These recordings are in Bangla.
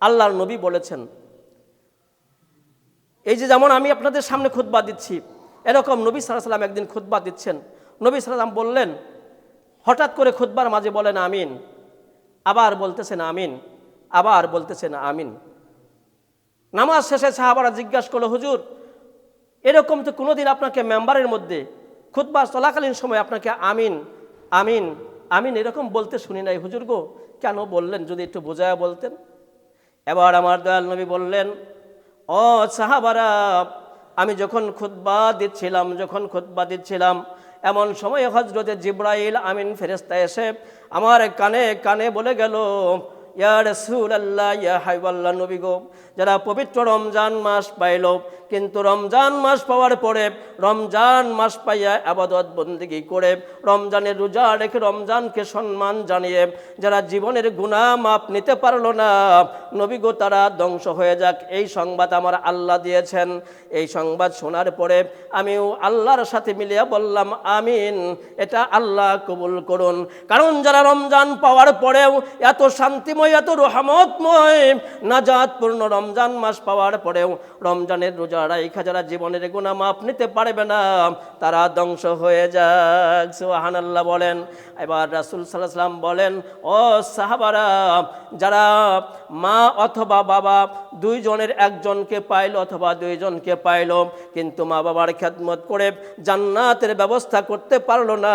আল্লাহর নবী বলেছেন। এই যে যেমন আমি আপনাদের সামনে খুতবা দিচ্ছি, এরকম নবী সাল্লাম একদিন খুতবা দিচ্ছেন। নবী সাল্লাম বললেন, হঠাৎ করে খুতবার মাঝে বলেন, আমিন। আবার বলতেছেন, আমিন। আবার বলতেছেন, আমিন। নামাজ শেষে সাহাবারা জিজ্ঞাসা করল, হুজুর, এরকম তো কোনোদিন আপনাকে মেম্বারের মধ্যে খুতবা চলাকালীন সময় আপনাকে আমিন আমিন আমিন এরকম বলতে শুনি নাই। হুজুর গো, কেন বললেন? যদি একটু বোঝায় বলতেন। এবার আমার দয়াল নবী বললেন, ও সাহাবারা, আমি যখন খুতবা দিচ্ছিলাম, যখন খুতবা দিচ্ছিলাম, এমন সময় হজরতে জিব্রাইল আমিন ফেরেস্তা এসে আমার কানে কানে বলে গেল ইয়ার রসুল আল্লাহ ইয়া হাইবাল্লা নবী গো, যারা পবিত্র রমজান মাস পাইল কিন্তু রমজান মাস পাওয়ার পরে রমজান মাস পাইয়া আবাদত বন্দিগি করে রমজানের রোজা রেখে রমজানকে সম্মান জানিয়ে যারা জীবনের গুণা মাপ নিতে পারল না, নবী গো তারা ধ্বংস হয়ে যাক। এই সংবাদ আমার আল্লাহ দিয়েছেন। এই সংবাদ শোনার পরে আমিও আল্লাহর সাথে মিলিয়ে বললাম, আমিন, এটা আল্লাহ কবুল করুন। কারণ যারা রমজান পাওয়ার পরেও এত শান্তিময়, এত রহমতময়, নাজাতপূর্ণ রমজান মাস পাওয়ার পরেও রমজানের রোজা রাইখা যারা জীবনের গুণা মাপ নিতে পারবে না। তারা ধ্বংস হয়ে যাক সোহান আল্লাহ বলেন। এবার রাসুল সাল্লাম বলেন, ও সাহাবারা, যারা মা অথবা বাবা দুইজনের একজনকে পাইল অথবা দুইজনকে পাইল, কিন্তু মা বাবার খেদমত করে জান্নাতের ব্যবস্থা করতে পারল না,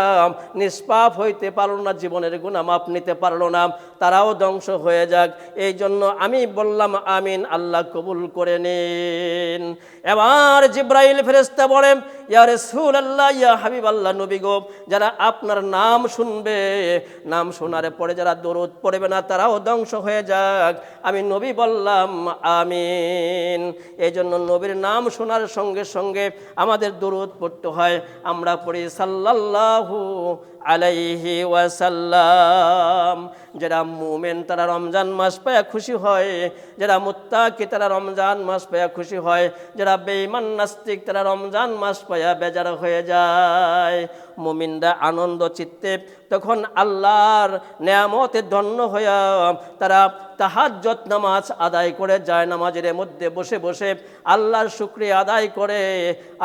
নিষ্পাপ হইতে পারল না, জীবনের গুণা মাপ নিতে পারল না, তারাও ধ্বংস হয়ে যাক। এই জন্য আমি বললাম, আমিন, আল্লাহ কবুল করে নিন। এবার জিব্রাইল ফেরেস্তা বলে ইয়া রসুল আল্লাহ ইয়া হাবিব আল্লাহ নবী যারা আপনার নাম শুনবে, নাম শোনার পরে যারা দরুদ পড়বে না, তারাও ধ্বংস হয়ে যাক। আমি নবী বললাম, আমিন। এই জন্য নবীর নাম শোনার সঙ্গে সঙ্গে আমাদের দরুদ পড়তে হয়। আমরা পড়ি সাল্লাল্লাহু আলাইহি ওয়াসাল্লাম। যারা মুমেন, তারা রমজান মাস পায়া খুশি হয়। যারা মুত্তাকি, তারা রমজান মাস পায়া খুশি হয়। যারা বেঈমান, নাস্তিক, তারা রমজান মাস পায়া বেজার হয়ে যায়। মুমিনরা আনন্দ চিত্তে তখন আল্লাহর নেয়ামতে ধন্য হইয়া তারা তাহাজ্জত নামাজ আদায় করে যায় নামাজের মধ্যে বসে বসে আল্লাহর শুক্রিয়া আদায় করে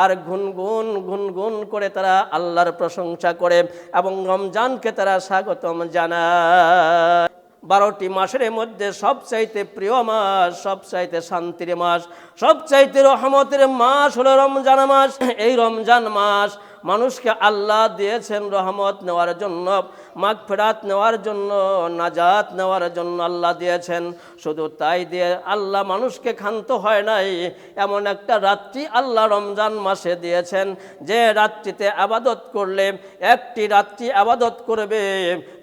আর গুনগুন গুনগুন করে তারা আল্লাহর প্রশংসা করে এবং রমজানকে তারা স্বাগতম জানায়। বারোটি মাসের মধ্যে সবচাইতে প্রিয় মাস, সবচাইতে শান্তির মাস, সবচাইতে রহমতের মাস হলো রমজান মাস। এই রমজান মাস মানুষকে আল্লাহ দিয়েছেন রহমত নেওয়ার জন্য। মাগ ফেরাত নেওয়ার জন্য, নাজাত নেওয়ার জন্য আল্লাহ দিয়েছেন। শুধু তাই দিয়ে আল্লাহ মানুষকে ক্ষান্ত হয় নাই। এমন একটা রাত্রি আল্লাহ রমজান মাসে দিয়েছেন। যে রাত্রিতে আবাদত করলে, একটি রাত্রি আবাদত করবে।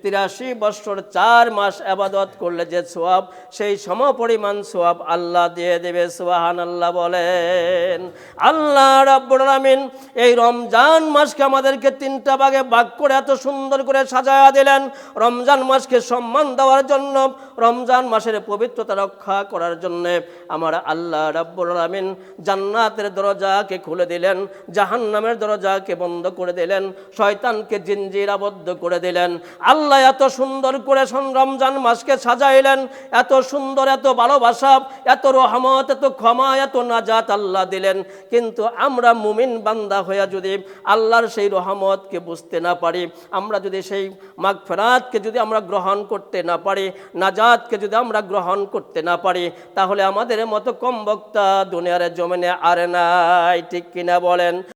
তিরাশি বছর চার মাস আবাদত করলে যে সোয়াব, সেই সম পরিমাণ সোয়াব আল্লাহ দিয়ে দেবে সোহান আল্লাহ বলেন। আল্লাহ রাব্বুল আলামিন এই রমজান মাসকে আমাদেরকে তিনটা ভাগে ভাগ করে, এত সুন্দর করে সাজায়া। দিলেন। রমজান মাসকে সম্মান দেওয়ার জন্য, রমজান মাসের পবিত্রতা রক্ষা করার জন্য আমার আল্লাহ রাব্বুল আলামিন জান্নাতের দরজাকে খুলে দিলেন, জাহান্নামের দরজাকে বন্ধ করে দিলেন, শয়তানকে জিনজির আবদ্ধ করে দিলেন। আল্লাহ এত সুন্দর করে রমজান মাসকে সাজাইলেন, এত সুন্দর, এত ভালোবাসা, এত রহমত, এত ক্ষমা, এত নাজাত আল্লাহ দিলেন। কিন্তু আমরা মুমিন বান্দা হইয়া যদি আল্লাহর সেই রহমতকে বুঝতে না পারি, আমরা যদি সেই মাগফেরাতকে যদি আমরা গ্রহণ করতে না পারি, নাজাতকে যদি আমরা গ্রহণ করতে না পারি, তাহলে আমাদের মতো কম বক্তা দুনিয়ারে জমিনে আর নাই, ঠিক কিনা বলেন?